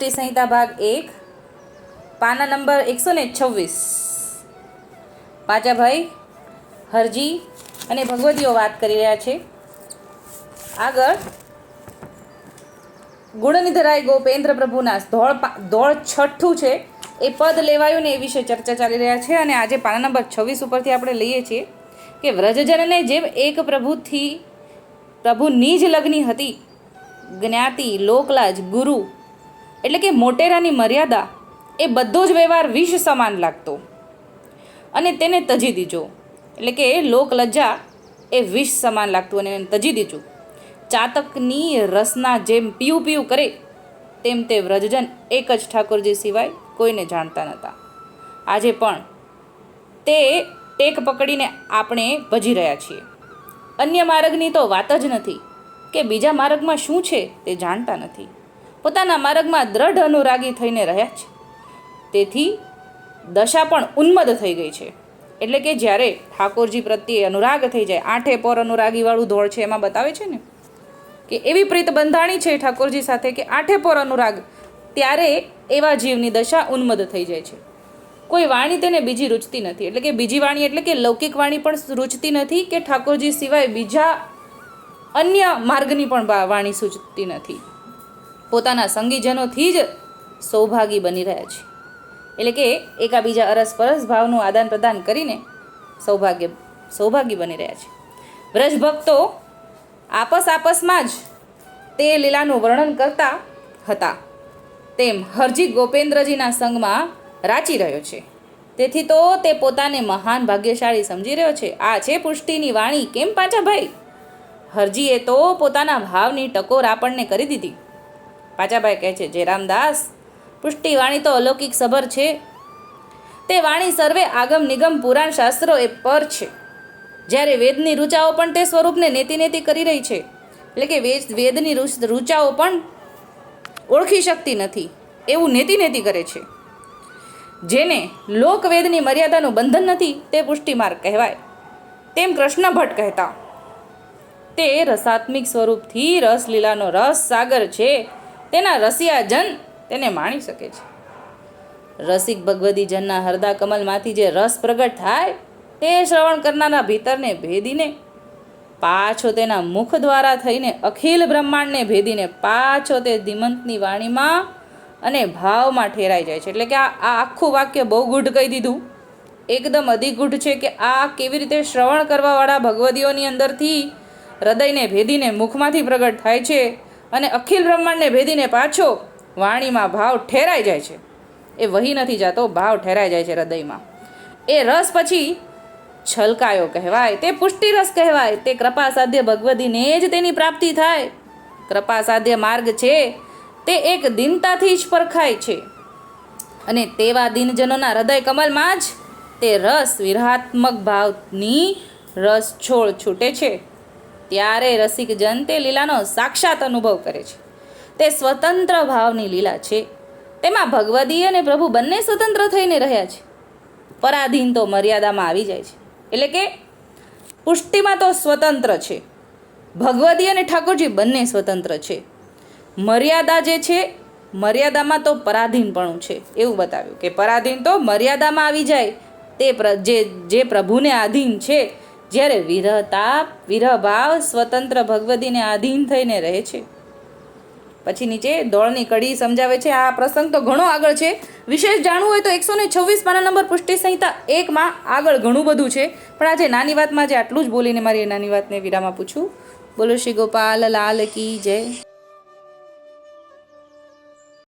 પુષ્ટિ સંહિતા ભાગ એક, પાના નંબર એકસો ને છવ્વીસ. પાચાભાઈ હરજી અને ભગવતીઓ વાત કરી રહ્યા છે. આગળ, ગુણનિધરાય ગોપેન્દ્ર પ્રભુના ધોળ ધોળ છઠ્ઠું છે, એ પદ લેવાયું ને એ વિશે ચર્ચા ચાલી રહ્યા છે અને આજે પાના નંબર છવ્વીસ ઉપરથી આપણે લઈએ છીએ કે વ્રજજનને જેમ એક પ્રભુથી પ્રભુની જ લગ્ની હતી, જ્ઞાતિ, લોકલાજ, ગુરુ એટલે કે મોટેરાની મર્યાદા એ બધો જ વ્યવહાર વિષ સમાન લાગતો. અને તેને તજી દીજો. એટલે કે લોકલજ્જા એ વિષ સમાન લાગતું અને એને તજી દીધું ચાતકની રસના જેમ પીવું પીવું કરે, તેમ તે વ્રજજન એક જ ઠાકોરજી સિવાય કોઈને જાણતા નહોતા. આજે પણ તે ટેક પકડીને આપણે ભજી રહ્યા છીએ. અન્ય માર્ગની તો વાત જ નથી કે બીજા માર્ગમાં શું છે તે જાણતા નથી. પોતાના માર્ગમાં દ્રઢ અનુરાગી થઈને રહ્યા છે. તેથી દશા પણ ઉન્મદ થઈ ગઈ છે. એટલે કે જ્યારે ઠાકોરજી પ્રત્યે અનુરાગ થઈ જાય, આઠે પોર અનુરાગીવાળું ધોળ છે, એમાં બતાવે છે ને? કે એવી પ્રીત બંધાણી છે ઠાકોરજી સાથે કે આઠે પોર અનુરાગ, ત્યારે એવા જીવની દશા ઉન્મદ થઈ જાય છે. કોઈ વાણી તેને બીજી રૂચતી નથી. એટલે કે બીજી વાણી એટલે કે લૌકિક વાણી પણ રૂચતી નથી કે ઠાકોરજી સિવાય બીજા અન્ય માર્ગની પણ વાણી સૂચતી નથી. પોતાના સંગીજનોથી જ સૌભાગી બની રહ્યા છે. એટલે કે એકાબીજા અરસપરસ ભાવનું આદાન પ્રદાન કરીને સૌભાગ્ય, સૌભાગી બની રહ્યા છે. વ્રજ ભક્તો આપસ આપસમાં જ તે લીલાનું વર્ણન કરતા હતા. તેમ હરજી ગોપેન્દ્રજીના સંગમાં રાચી રહ્યો છે. તેથી તો તે પોતાને મહાન ભાગ્યશાળી સમજી રહ્યો છે. આ છે પુષ્ટિની વાણી. કેમ પાછા ભાઈ? હરજીએ તો પોતાના ભાવની ટકોર આપણને કરી દીધી. પાચાભાઈ કહે છે જે રામદાસ પુષ્ટિ વાણી તો અલૌકિક સભર છે. તે વાણી સર્વે આગમ નિગમ પુરાણ શાસ્ત્રો એ પર છે. જ્યારે વેદની રૂચાઓ પણ તે સ્વરૂપને નેતિ નેતિ કરી રહી છે. એટલે કે વેદ, વેદની રૂચાઓ પણ ઓળખી શકતી નથી. એવું નેતિ નેતિ કરે છે. જેને લોકવેદની મર્યાદાનું બંધન નથી, તે પુષ્ટિમાર્ગ કહેવાય. તેમ કૃષ્ણ ભટ્ટ કહેતા, તે રસાત્મિક સ્વરૂપથી રસલીલાનો રસ સાગર છે. તેના રસિયા જન તેને માણી શકે છે. રસિક ભગવતી જનના હરદા કમલમાંથી જે રસ પ્રગટ થાય, તે શ્રવણ કરનારા ભીતરને ભેદીને, પાછો તેના મુખ દ્વારા થઈને અખિલ બ્રહ્માંડને ભેદીને પાછો તે ધીમંતની વાણીમાં અને ભાવમાં ઠેરાઈ જાય છે. એટલે કે આ આ આખું વાક્ય બહુ ગૂઢ કહી દીધું. એકદમ અધિગૂઢ છે કે આ કેવી રીતે શ્રવણ કરવાવાળા ભગવદીઓની અંદરથી હૃદયને ભેદીને મુખમાંથી પ્રગટ થાય છે. અને અખિલ બ્રહ્માંડને ભેદીને પાછો વાણીમાં ભાવ ઠેરાઈ જાય છે. એ વહી નથી જતો, ભાવ ઠેરાઈ જાય છે હૃદયમાં. એ રસ પછી છલકાયો કહેવાય, તે પુષ્ટિ રસ કહેવાય, તે કૃપા સાધ્ય ભગવદીને જ તેની પ્રાપ્તિ થાય. કૃપા સાધ્ય માર્ગ છે, તે એક દિનતાથી જ પરખાય છે. અને તેવા દિનજનોના હૃદય કમલમાં જ તે રસ વિરાત્મક ભાવની રસ છોડ છૂટે છે. ત્યારે રસિક જન તે લીલાનો સાક્ષાત અનુભવ કરે છે. તે સ્વતંત્ર ભાવની લીલા છે. તેમાં ભગવદી અને પ્રભુ બંને સ્વતંત્ર થઈને રહ્યા છે. પરાધીન તો મર્યાદામાં આવી જાય છે. એટલે કે પુષ્ટિમાં તો સ્વતંત્ર છે. ભગવદી અને ઠાકોરજી બંને સ્વતંત્ર છે. મર્યાદા જે છે, મર્યાદામાં તો પરાધીનપણું છે. એવું બતાવ્યું કે પરાધીન તો મર્યાદામાં આવી જાય. તે જે જે પ્રભુને આધીન છે જ્યારે વિરહતાપ વિરહભાવ સ્વતંત્ર ભગવદીને આધીન થઈને રહે છે. પછી નીચે દોડની કડી સમજાવે છે, આ પ્રસંગ તો ઘણો આગળ છે. વિશેષ જાણવું હોય તો એકસો ને છવ્વીસ પાના નંબર પુષ્ટિ સંહિતા એકમાં આગળ ઘણું બધું છે. પણ આજે નાની વાતમાં જે આટલું જ બોલીને મારી નાની વાતને વિરામ આપું છું બોલો શ્રી ગોપાલ, લાલ કી જય.